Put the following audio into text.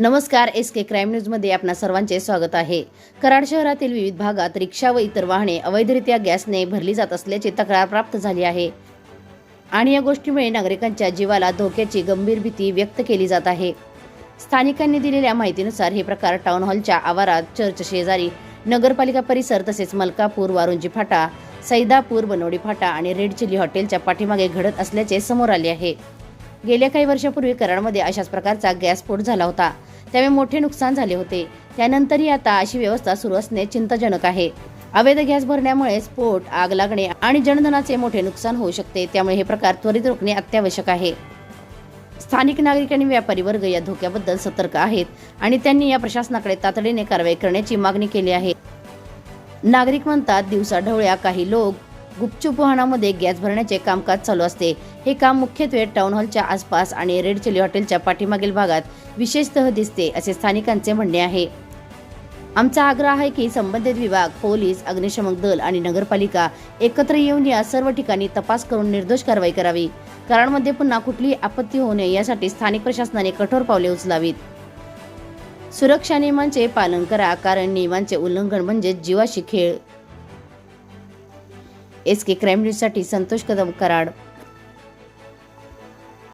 नमस्कार एस के क्राईम न्यूजमध्ये आपणा सर्वांचे स्वागत आहे. कराड शहरातील विविध भागात रिक्षा व इतर वाहने अवैधरित्या गॅसने भरली जात असल्याची तक्रार प्राप्त झाली आहे. आणि या गोष्टीमुळे नागरिकांच्या जीवाला धोक्याची गंभीर भीती व्यक्त केली जात आहे. स्थानिकांनी दिलेल्या माहितीनुसार हे प्रकार टाउन हॉलच्या आवारात चर्च शेजारी नगरपालिका परिसर तसेच मलकापूर वारुंजी फाटा सैदापूर बनवडी फाटा आणि रेड चिली हॉटेलच्या पाठीमागे घडत असल्याचे समोर आले आहे. गेल्या काही वर्षापूर्वी कराडमध्ये अशाच प्रकारचा गॅस स्फोट झाला होता. त्यावेळी मोठे नुकसान झाले होते. त्यानंतरही आता अशी व्यवस्था सुरू असणे चिंताजनक आहे. अवैध गॅस भरण्यामुळे स्फोट आग लागणे आणि जनधनाचे मोठे नुकसान होऊ शकते. त्यामुळे हे प्रकार त्वरित रोखणे अत्यावश्यक आहे. स्थानिक नागरिक आणि व्यापारी वर्ग या धोक्याबद्दल सतर्क आहेत आणि त्यांनी या प्रशासनाकडे तातडीने कारवाई करण्याची मागणी केली आहे. नागरिक म्हणतात दिवसा ढवळ्या काही लोक गुपचूप वाहनामध्ये गॅस भरण्याचे कामकाज चालू असते. हे काम मुख्यत्वे टाउन हॉलच्या आसपास आणि रेड चिली हॉटेलच्या पाठीमागील भागात विशेषतः दिसते असे स्थानिकांचे म्हणणे आहे. आमचा आग्रह आहे की संबंधित विभाग पोलीस अग्निशमक दल आणि नगरपालिका एकत्र येऊन या सर्व ठिकाणी तपास करून निर्दोष कारवाई करावी. कराडमध्ये पुन्हा कुठलीही आपत्ती होऊ नये यासाठी स्थानिक प्रशासनाने कठोर पावले उचलावीत. सुरक्षा नियमांचे पालन करा कारण नियमांचे उल्लंघन म्हणजे जीवाशी खेळ. एस के क्राईम न्यूजसाठी संतोष कदम कराड